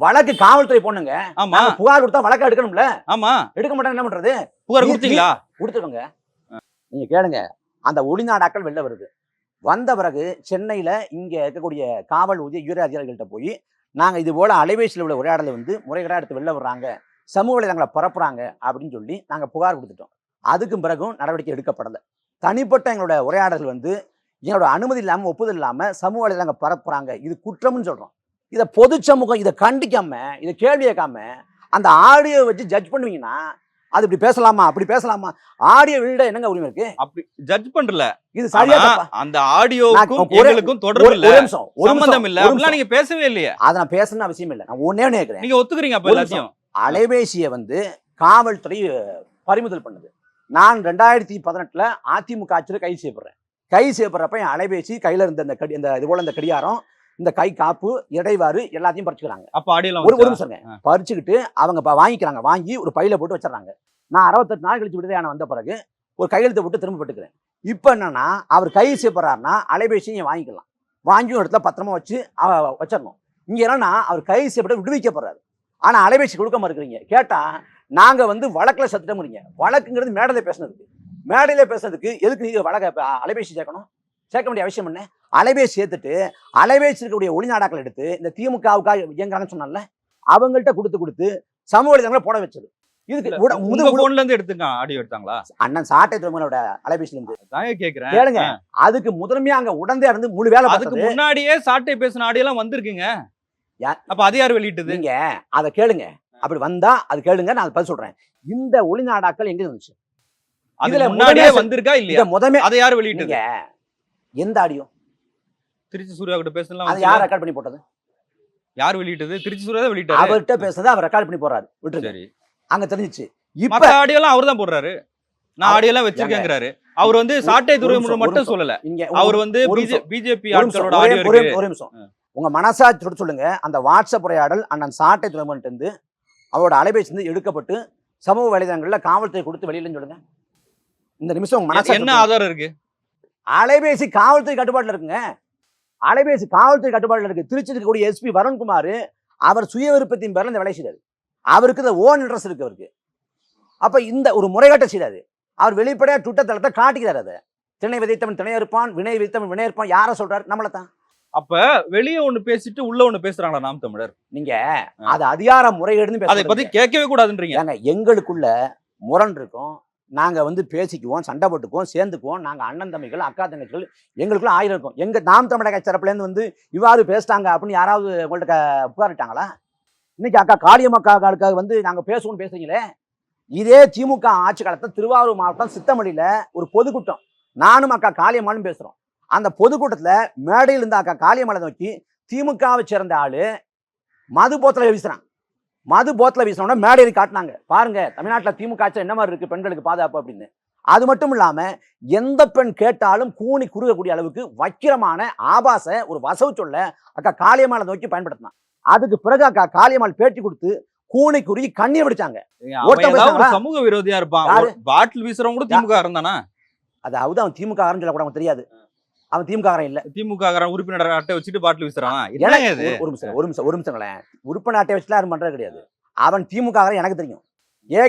Speaker 1: வழக்கு காவல்துறை போடணுங்க
Speaker 2: ஆமா.
Speaker 1: நாங்க புகார் கொடுத்தா வழக்கு எடுக்கணும்ல?
Speaker 2: ஆமா.
Speaker 1: எடுக்க மாட்டேன் என்ன பண்றது?
Speaker 2: புகார் கொடுத்தீங்களா?
Speaker 1: கொடுத்துருக்கோங்க நீங்க கேளுங்க. அந்த ஒளிநாடாக்கள் வெளில வருது. வந்த பிறகு சென்னையில இங்க இருக்கக்கூடிய காவல் உதவி உயர் அதிகாரிகள்கிட்ட போய் நாங்க இது போல அலைபேசியில் உள்ள உரையாடலை வந்து முறைகேடா எடுத்து வெளில வர்றாங்க. சமூக வலைதளங்களை பரப்புறாங்க. அப்படின்னு சொல்லி நாங்கள் புகார் கொடுத்துட்டோம். அதுக்கும் பிறகும் நடவடிக்கை எடுக்கப்படலை. தனிப்பட்ட எங்களோட உரையாடல்கள் வந்து எங்களோட அனுமதி இல்லாமல் ஒப்புதல் இல்லாமல் சமூக வலைதளங்கள் பரப்புறாங்க. இது குற்றம்னு சொல்கிறோம் இதை பொது சமூகம் இதை கண்டிக்காம இதை கேள்வி கேட்காம அந்த ஆடியோ வச்சு ஜட்ஜ் பண்ணுவீங்கன்னா அது இப்படி பேசலாமா அப்படி பேசலாமா? ஆடியோ வெளியிட என்னங்க உரிமை இருக்கு?
Speaker 2: அப்படி ஜட்ஜ் பண்றல.
Speaker 1: இது சரியா?
Speaker 2: அந்த
Speaker 1: ஒரே-
Speaker 2: எங்களுக்கும் தொடர்பு இல்ல.
Speaker 1: ஒரு நிமிஷம்
Speaker 2: சம்பந்தம் இல்ல. அப்படிலாம். நீங்க பேசவே இல்லையே.
Speaker 1: அதை நான் பேசணும்னு அவசியம் இல்லை. நான் ஒன்னே ஒண்ணு
Speaker 2: நீங்க ஒத்துக்கிறீங்க அப்ப எல்லாத்தையும்?
Speaker 1: அலைபேசியை வந்து காவல்துறை பறிமுதல் பண்ணுது. நான் ரெண்டாயிரத்தி பதினெட்டுல அதிமுக ஆட்சியில் கைது செய்யப்படுறேன். கைது செய்யப்படுறப்ப என் அலைபேசி கையில இருந்த இந்த கடி இந்த இது போல இந்த கடிகாரம் இந்த கை காப்பு இடைவாறு எல்லாத்தையும் பறிச்சுக்கிறாங்க.
Speaker 2: அப்ப ஆடியோலாம்
Speaker 1: ஒரு ஒரு? நிமிஷங்க. பறிச்சுக்கிட்டு அவங்க வாங்கிக்கிறாங்க. வாங்கி ஒரு பையில போட்டு வச்சிடறாங்க. நான் அறுபத்தெட்டு நாள் கழிச்சு விடுதலையான வந்த பிறகு ஒரு கையெழுத்தை போட்டு திரும்ப பெற்றுக்கிறேன். இப்போ என்னன்னா அவர் கைது செய்யப்படுறாருன்னா அலைபேசியும் வாங்கிக்கலாம். வாங்கி ஒரு இடத்துல பத்திரமா வச்சு அவ- வச்சிடணும். இங்க என்னன்னா அவர் கைது செய்யப்பட்டு விடுவிக்கப்படுறாரு. ஆனா அலைபேசி கொடுக்க மறுக்கிறீங்க கேட்டா நாங்க வந்து வழக்குல சத்துட்டோம்ங்கிறீங்க. வழக்குங்கிறது மேடையில பேசுனதுக்கு. மேடையில பேசுனதுக்கு எதுக்கு நீங்க வழக்க அலைபேசி சேர்க்கணும்? சேர்க்க வேண்டிய அவசியம் என்ன? அலைபேசி சேர்த்துட்டு அலைபேசி இருக்கக்கூடிய ஒளிநாடாக்கள் எடுத்து இந்த திமுகவுக்காக இயங்குறாங்கன்னு சொன்னால அவங்கள்ட்ட கொடுத்து கொடுத்து சமூக வலைதளங்களை போட வச்சது. இதுக்கு
Speaker 2: இல்ல,
Speaker 1: உட-
Speaker 2: உங்க
Speaker 1: முத- முத-
Speaker 2: போன்ல இருந்து எடுத்துங்க ஆடியோ எடுத்தாங்களா?
Speaker 1: அண்ணன் சாட்டை திருமணோட அலைபேசியில இருந்து.
Speaker 2: தாங்க கேக்குறேன்.
Speaker 1: கேளுங்க அதுக்கு முதன்மையா அங்க உடந்தே இருந்து முழு வேலை
Speaker 2: அதுக்கு முன்னாடியே சாட்டை பேசின ஆடியோ எல்லாம் வந்திருக்குங்க. அப்ப அது யார் வெளியிட்டது?
Speaker 1: நீங்க அதை கேளுங்க. அப்படி வந்தா அது கேளுங்க நான் பதில் சொல்றேன். இந்த ஒளிநாடாக்கள் எங்க இருந்துச்சு?
Speaker 2: அது
Speaker 1: இதுல
Speaker 2: முன்னாடியே வந்திருக்கா இல்லையா?
Speaker 1: முதமே
Speaker 2: அதை யார்
Speaker 1: எந்த ஆடியோ?
Speaker 2: திருச்சி சூர்யா கிட்ட பேசலாம்
Speaker 1: அதை யார் ரெக்கார்ட் பண்ணி போட்டது?
Speaker 2: யார் வெளியிட்டது? திருச்சி சூர்யா தான் வெளியிட்டாரு.
Speaker 1: அவர்கிட்ட பேசுனதை அவர் ரெக்கார்ட் பண்ணி போறாரு விட்டுருங்க.
Speaker 2: சரி.
Speaker 1: அங்க தெரிஞ்சிச்சு. இப்ப
Speaker 2: ஆடியோ எல்லாம் அவர் தான் போடுறாரு. நான் ஆடியோ எல்லாம் வச்சிருக்கேங்கிறாரு. அவர் வந்து சாட்டை
Speaker 1: ஒரு
Speaker 2: துறை
Speaker 1: நிமிஷம், ஒரு
Speaker 2: மட்டும். சொல்லல அவர் வந்து. பிஜேபி ஆட்களோட ஆடியோ
Speaker 1: ஒரே- நிமிஷம். உங்க மனசாட்சி சொல்லுங்க. அந்த வாட்ஸ்அப் உரையாடல் அண்ணன் சாட்டை துறைமுகன்ட்டு இருந்து அவரோட அலைபேசி இருந்து எடுக்கப்பட்டு சமூக வலைதளங்கள்ல காவல்துறை கொடுத்து வெளியிலன்னு சொல்லுங்க. இந்த நிமிஷம் உங்க மனசாட்சி
Speaker 2: என்ன ஆதாரம் இருக்கு?
Speaker 1: அலைபேசி காவல்துறை கட்டுப்பாட்டுல இருக்குங்க. அலைபேசி காவல்துறை கட்டுப்பாட்டுல இருக்கு. திருச்சி இருக்கக்கூடிய எஸ்பி வருண்குமார் அவர் சுய விருப்பத்தின் பேர்ல இந்த வேலை செய்றாரு அவருக்கு இந்த ஓன் இன்ட்ரெஸ்ட் இருக்கு அவருக்கு. அப்ப இந்த ஒரு முறைகேட்டை செய்றாரு அவர் வெளிப்படையா ட்விட்டர் தளத்தை காட்டிக்கிறார் அதை. திணை விதைத்தவன் திணை இருப்பான் வினை விதைத்தவன் வினை இருப்பான் யாரை சொல்றாரு? நம்மளை தான்.
Speaker 2: அப்ப வெளிய ஒண்ணு பேசிட்டு உள்ள ஒண்ணு பேசுறாங்களா நாம் தமிழர்?
Speaker 1: நீங்க அது அதிகார முறைகேடுன்னு
Speaker 2: அதை பத்தி கேட்கவே கூடாதுன்றீங்க.
Speaker 1: எங்களுக்குள்ள முரண் இருக்கும். நாங்கள் வந்து பேசிக்குவோம் சண்டை போட்டுக்குவோம் சேர்ந்துக்குவோம். நாங்கள் அண்ணன் தம்பிகள் அக்கா தங்கச்சிகள் எங்களுக்குள்ள ஆயிரம் இருக்கும். எங்கள் நாம் தமிழக சிறப்புலேருந்து வந்து இவ்வாறு பேசிட்டாங்க அப்படின்னு யாராவது உங்கள்ட்ட புகாரிட்டாங்களா? இன்னைக்கு அக்கா காளியம்மாக்காக வந்து நாங்கள் பேசுவோம்னு பேசுறீங்களே? இதே திமுக ஆட்சி காலத்தில் திருவாரூர் மாவட்டம் சித்தமல்லியில் ஒரு பொதுக்கூட்டம். நானும் அக்கா காளியம்மாளும் பேசுகிறோம் அந்த பொதுக்கூட்டத்தில் மேடையில் இருந்த அக்கா காளியம்மலை நோக்கி திமுகவை சேர்ந்த ஆள் மது போத்தலை வீசுகிறான் மது போத்தல வீசினோட மேடையில் காட்டினாங்க. பாருங்க தமிழ்நாட்டுல திமுக ஆட்சி என்ன மாதிரி இருக்கு பெண்களுக்கு பாதுகாப்பு அப்படின்னு. அது மட்டும் இல்லாம எந்த பெண் கேட்டாலும் கூனி குறுகக்கூடிய அளவுக்கு வக்கிரமான ஆபாச ஒரு வசவு சொல்ல அக்கா காளியம்மாளை நோக்கி பயன்படுத்தினான். அதுக்கு பிறகு அக்கா காளியம்மாள் பேட்டி கொடுத்து கூனி குறுகி கண்ணீர் வடிச்சாங்க. பேசுறாங்களா?
Speaker 2: சமூக விரோதியா இருப்பான். பாட்டில் வீசுறவங்க கூட திமுக இருந்தானா
Speaker 1: அதாவது அவன் திமுக காரன் சொல்லக்கூட அவனுக்கு தெரியாது. அவன் திமுக காரன் இல்ல.
Speaker 2: திமுக காரன் உறுப்பினர் அட்டை வச்சுட்டு பாட்டில் வீசுறானா.
Speaker 1: ஒரு- நிமிஷம் ஒரு நிமிஷம் ஒரு நிமிஷங்களேன். உறுப்பினர் அட்டை வச்சுலாம் யாரும் பண்றது கிடையாது. அவன் திமுக காரன் எனக்கு தெரியும்.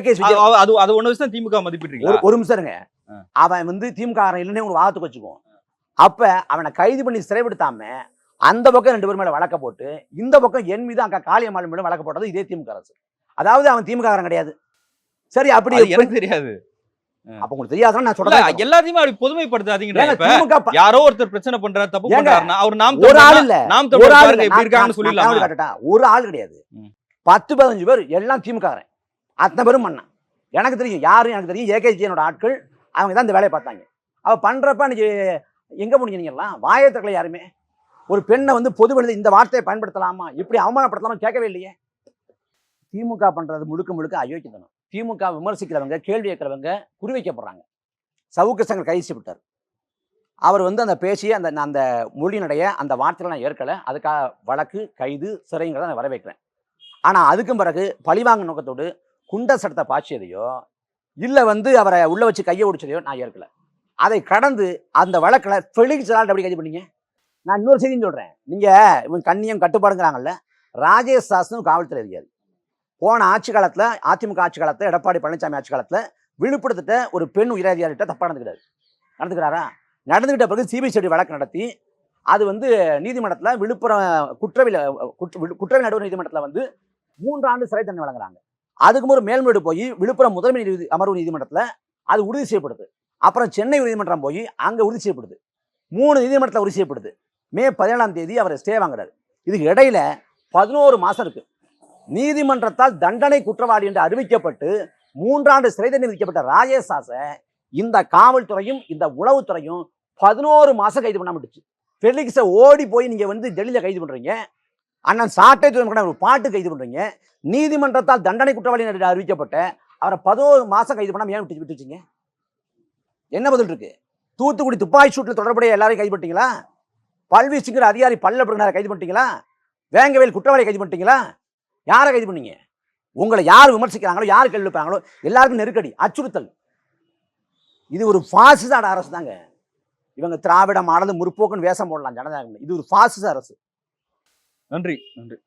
Speaker 1: விஜய்
Speaker 2: அது- அது ஒண்ணு வச்சு தான் திமுக மதிப்பிடுறீங்களா?
Speaker 1: ஒரு ஒரு நிமிஷம் இருங்க.
Speaker 2: ஆ.
Speaker 1: அவன் வந்து திமுக காரன் இல்லைன்னு ஒரு வாதத்துக்கு வச்சுக்குவோம். அப்ப அவனை கைது பண்ணி சிறைப்படுத்தாம அந்த பக்கம் ரெண்டு பேர் மேல வழக்க போட்டு இந்த பக்கம் என் மீது அக்கா காளியம்மாள் மேல வழக்க போட்டது இதே திமுக அரசு. அதாவது அவன் திமுக காரன் கிடையாது. சரி அப்படி
Speaker 2: எனக்கு தெரியாது.
Speaker 1: அப்ப உங்களுக்கு தெரியாதுன்னு நான் சொல்றேன்.
Speaker 2: எல்லாத்தையுமே அப்படி பொதுமைப்படுத்தாதீங்க யாரோ ஒருத்தர் பிரச்சனை பண்றாரு தப்பு பண்றாருன்னா அவர் நாம்
Speaker 1: ஒரு ஆள் இல்ல.
Speaker 2: நாம்
Speaker 1: ஒரு ஆள்.
Speaker 2: எப்படி இருக்காங்கன்னு சொல்லிடலாமா?
Speaker 1: காட்டட்டா? ஒரு ஆள் கிடையாது. பத்து பதினஞ்சு பேர் எல்லாம் திமுக காரன் அத்தனை பேரும் பண்ணான் எனக்கு தெரியும் யாரும் எனக்கு தெரியும் ஏகேஜியனோட ஆட்கள் அவங்க தான் இந்த வேலையை பார்த்தாங்க. அவ பண்றப்ப அன்னைக்கு எங்க போனீங்க நீங்க எல்லாம்? வாயை திறக்கல யாருமே? ஒரு பெண்ணை வந்து பொது வெளியில் இந்த வார்த்தையை பயன்படுத்தலாமா? இப்படி அவமானப்படுத்தலாமா கேட்கவே இல்லையே. திமுக பண்றது முழுக்க முழுக்க அயோக்கியத்தனம். திமுக விமர்சிக்கிறவங்க கேள்வி கேட்கிறவங்க குறிவைக்கப்படுறாங்க சவுக்கசங்கள் கைது செய்யப்பட்டார் அவர் வந்து அந்த பேசி அந்த அந்த மொழியினுடைய அந்த வார்த்தைகளை நான் ஏற்கலை. அதுக்காக வழக்கு கைது சிறைங்கிறத நான் வரவேற்கிறேன். ஆனால் அதுக்கும் பிறகு பழிவாங்க நோக்கத்தோடு குண்ட சட்டத்தை பாய்ச்சியதையோ இல்லை வந்து அவரை உள்ளே வச்சு கையை ஒடிச்சதையோ நான் ஏற்கலை. அதை கடந்து அந்த வழக்கில் ஃபெலிக்ஸ் ஆல்ட் எப்படி கைது பண்ணீங்க? நான் இன்னொரு செய்தியும் சொல்கிறேன் நீங்கள் இவங்க கண்ணியம் கட்டுப்பாடுங்கிறாங்கல்ல ராஜேஷ் சாஸ்திரம் காவல்துறை அதிகாரி. போன ஆட்சி காலத்தில் அதிமுக ஆட்சி காலத்தில் எடப்பாடி பழனிசாமி ஆட்சி காலத்தில் விழுப்புரத்திட்ட ஒரு பெண் உயரதிகாரிகிட்ட தப்பாக நடந்துக்கிறாரு. நடந்துக்கிறாரா? நடந்துக்கிட்ட பிறகு சிபிசிஐடி வழக்கு நடத்தி அது வந்து நீதிமன்றத்தில் விழுப்புரம் குற்றவியல் குற்ற- குற்றவியல் நடுவர் நீதிமன்றத்தில் வந்து மூன்று ஆண்டு சிறை தண்டனை வழங்குறாங்க. அதுக்கு ஒரு மேல்முறையீடு போய் விழுப்புரம் முதன்மை நீதி அமர்வு நீதிமன்றத்தில் அது உறுதி செய்யப்படுது. அப்புறம் சென்னை நீதிமன்றம் போய் அங்கே உறுதி செய்யப்படுது. மூணு நீதிமன்றத்தில் உறுதி செய்யப்படுது. மே பதினேழாம் தேதி அவர் ஸ்டே வாங்குறாரு. இதுக்கு இடையில பதினோரு மாதம் இருக்குது நீதிமன்றத்தால் தண்டனை குற்றவாளி என்று அறிவிக்கப்பட்டு மூன்றாண்டு சிறை தண்டனை விதிக்கப்பட்ட ராஜேஷ் சாசை இந்த காவல்துறையும் இந்த உளவுத்துறையும் பதினோரு மாதம் கைது பண்ண முடிச்சு ஃபெலிக்ஸை ஓடி போய் நீங்கள் வந்து டெல்லியில் கைது பண்ணுறீங்க அண்ணன் சாட்டை துறை ஒரு பாட்டு கைது பண்ணுறீங்க நீதிமன்றத்தால் தண்டனை குற்றவாளி என்று அறிவிக்கப்பட்ட அவரை பதினோரு மாதம் கைது பண்ணாம ஏன் விட்டு விட்டு என்ன பதில் இருக்கு? தூத்துக்குடி துப்பாக்கி சூட்டில் தொடர்புடைய எல்லாரையும் கைது பண்ணிட்டீங்களா? பல்வி சிங்கிற அதிகாரி பல்ல பிறகு கைது பண்ணிட்டீங்களா? வேங்கவேல் குற்றவாளி கைது பண்ணிட்டீங்களா? யாரை கைது பண்ணீங்க? உங்களை யார் விமர்சிக்கிறாங்களோ யார் கேள்வி வைப்பாங்களோ எல்லாருக்கும் நெருக்கடி அச்சுறுத்தல். இது ஒரு பாசிச அரசு தாங்க. இவங்க திராவிட மாடல் முற்போக்குன்னு வேஷம் போடலாம் ஜனநாயகம் இது ஒரு ஃபாசிச அரசு.
Speaker 2: நன்றி நன்றி.